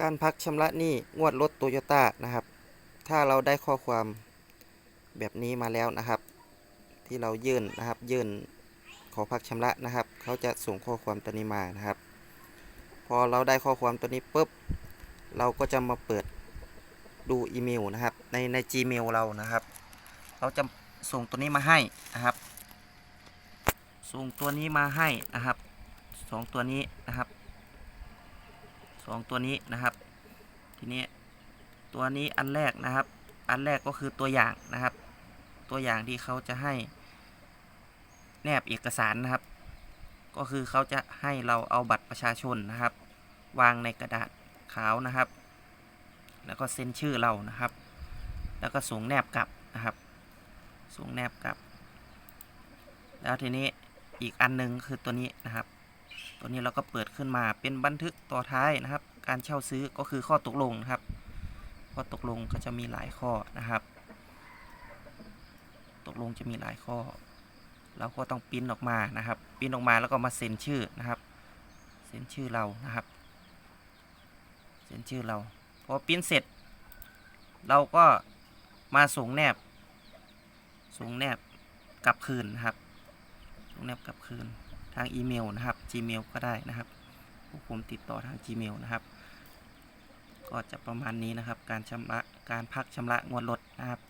การพักชำระหนี้งวดรถโตโยต้านะครับ ถ้าเราได้ข้อความแบบนี้มาแล้วนะครับ ที่เรายื่นนะครับ ยื่นขอพักชำระนะครับ เขาจะส่งข้อความตัวนี้มานะครับ พอเราได้ข้อความตัวนี้ปุ๊บ เราก็จะมาเปิดดูอีเมลนะครับ ในใน Gmail เรานะครับ เขาจะส่งตัวนี้มาให้นะครับ ส่งตัวนี้มาให้นะครับสองตัวนี้นะครับ สองตัวนี้นะครับ ทีนี้ตัวนี้อันแรกนะครับ อันแรกก็คือตัวอย่างนะครับ ตัวอย่างที่เขาจะให้แนบเอกสารนะครับ ก็คือเขาจะให้เราเอาบัตรประชาชนนะครับ วางในกระดาษขาวนะครับ แล้วก็เซ็นชื่อเรานะครับ แล้วก็ส่งแนบกลับนะครับส่งแนบกลับ แล้วทีนี้อีกอันหนึงคือตัวนี้นะครับ ตัวนี้เราก็เปิดขึ้นมาเป็นบันทึกต่อท้ายนะครับ การเช่าซื้อก็คือข้อตกลงนะครับ ข้อตกลงก็จะมีหลายข้อนะครับ ตกลงจะมีหลายข้อ เราก็ต้องปิ้นออกมานะครับปิ้นออกมาแล้วก็มาเซ็นชื่อนะครับเซ็นชื่อเรานะครับเซ็นชื่อเราพอปิ้นเสร็จ เราก็มาส่งแนบส่งแนบกลับคืนนะครับส่งแนบกลับคืนทางอีเมลนะครับ Gmail ก็ได้นะครับพวกผมติดต่อทาง Gmail นะครับ ก็จะประมาณนี้นะครับ การชำระการพักชำระงวดรถนะครับ